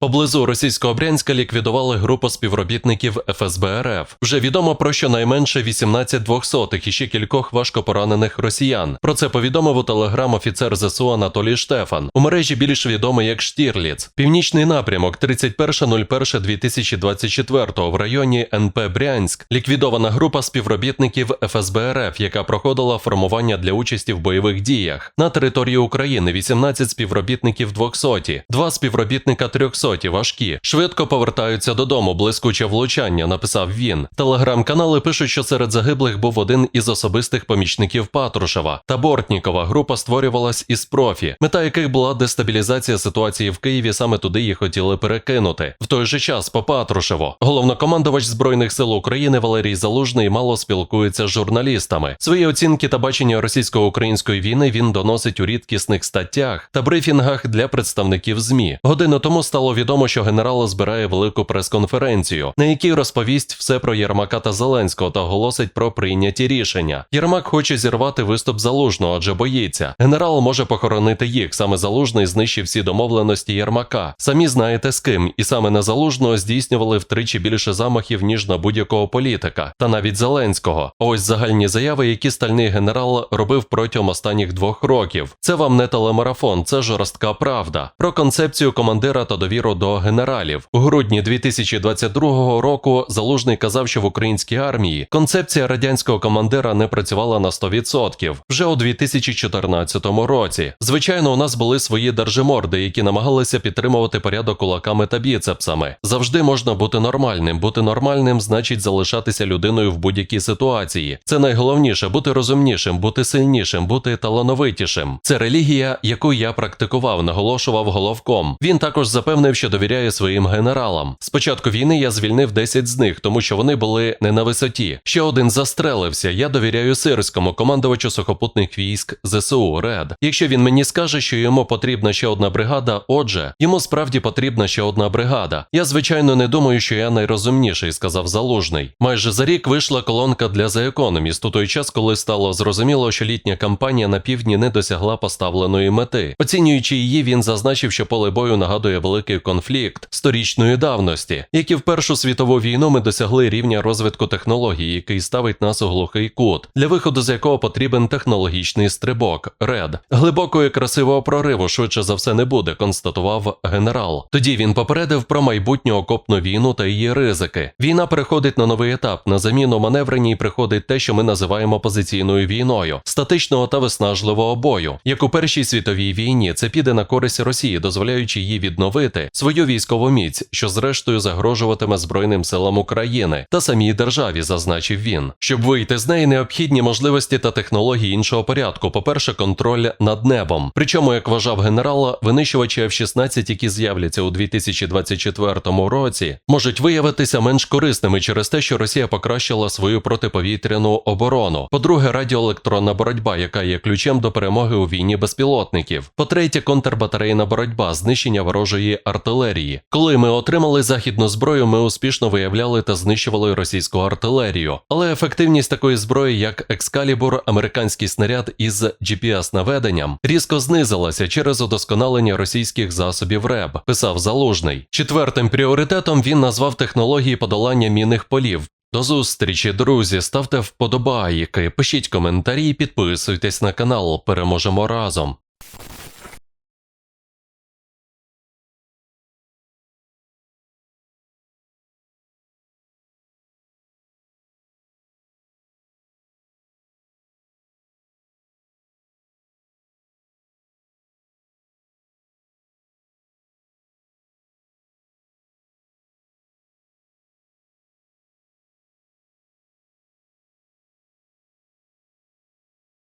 Поблизу російського Брянська ліквідували групу співробітників ФСБ РФ. Вже відомо про щонайменше 18 двохсотих і ще кількох важко поранених росіян. Про це повідомив у телеграм офіцер ЗСУ Анатолій Штефан. У мережі більш відомий як Штірліц. Північний напрямок 31.01.2024 в районі НП Брянськ. Ліквідована група співробітників ФСБ РФ, яка проходила формування для участі в бойових діях. На території України 18 співробітників 200, два співробітника 300 важкі. Швидко повертаються додому. Блискуче влучання, написав він. Телеграм-канали пишуть, що серед загиблих був один із особистих помічників Патрушева та Бортнікова. Група створювалась із профі, мета яких була дестабілізація ситуації в Києві. Саме туди її хотіли перекинути. В той же час по Патрушеву. Головнокомандувач збройних сил України Валерій Залужний мало спілкується з журналістами. Свої оцінки та бачення російсько-української війни він доносить у рідкісних статтях та брифінгах для представників ЗМІ. Годину тому стало відомо, що генерал збирає велику прес-конференцію, на якій розповість все про Єрмака та Зеленського та оголосить про прийняті рішення. Єрмак хоче зірвати виступ залужного, адже боїться. Генерал може похоронити їх. Саме залужний знищив всі домовленості Єрмака. Самі знаєте з ким, і саме на залужного здійснювали втричі більше замахів ніж на будь-якого політика, та навіть Зеленського. Ось загальні заяви, які стальний генерал робив протягом останніх двох років. Це вам не телемарафон, це жорстка правда. Про концепцію командира та довіру до генералів. У грудні 2022 року Залужний казав, що в українській армії концепція радянського командира не працювала на 100%. Вже у 2014 році. Звичайно, у нас були свої держиморди, які намагалися підтримувати порядок кулаками та біцепсами. Завжди можна бути нормальним. Бути нормальним значить залишатися людиною в будь-якій ситуації. Це найголовніше бути розумнішим, бути сильнішим, бути талановитішим. Це релігія, яку я практикував, наголошував головком. Він також запевнив, що довіряє своїм генералам. З початку війни я звільнив 10 з них, тому що вони були не на висоті. Ще один застрелився. Я довіряю сирському командувачу сухопутних військ ЗСУ РЕД. Якщо він мені скаже, що йому потрібна ще одна бригада, отже, йому справді потрібна ще одна бригада. Я звичайно не думаю, що я найрозумніший, сказав Залужний. Майже за рік вийшла колонка для The Economist у той час, коли стало зрозуміло, що літня кампанія на півдні не досягла поставленої мети. Оцінюючи її, він зазначив, що поле бою нагадує великий конфлікт сторічної давності, як і в Першу світову війну ми досягли рівня розвитку технологій, який ставить нас у глухий кут, для виходу з якого потрібен технологічний стрибок. Ред глибокого і красивого прориву швидше за все не буде, констатував генерал. Тоді він попередив про майбутню окопну війну та її ризики. Війна переходить на новий етап. На заміну маневреній приходить те, що ми називаємо позиційною війною, статичного та виснажливого бою. Як у Першій світовій війні, це піде на користь Росії, дозволяючи їй відновити свою військову міць, що зрештою загрожуватиме Збройним силам України та самій державі, зазначив він. Щоб вийти з неї, необхідні можливості та технології іншого порядку. По-перше, контроль над небом. Причому, як вважав генерал, винищувачі F-16, які з'являться у 2024 році, можуть виявитися менш корисними через те, що Росія покращила свою протиповітряну оборону. По-друге, радіоелектронна боротьба, яка є ключем до перемоги у війні безпілотників. По-третє, контрбатарейна боротьба, знищення ворожої артилерії. Коли ми отримали західну зброю, ми успішно виявляли та знищували російську артилерію. Але ефективність такої зброї, як Екскалібур, американський снаряд із GPS-наведенням, різко знизилася через удосконалення російських засобів РЕБ, писав Залужний. Четвертим пріоритетом він назвав технології подолання мінних полів. До зустрічі, друзі. Ставте вподобайки, пишіть коментарі, підписуйтесь на канал. Переможемо разом.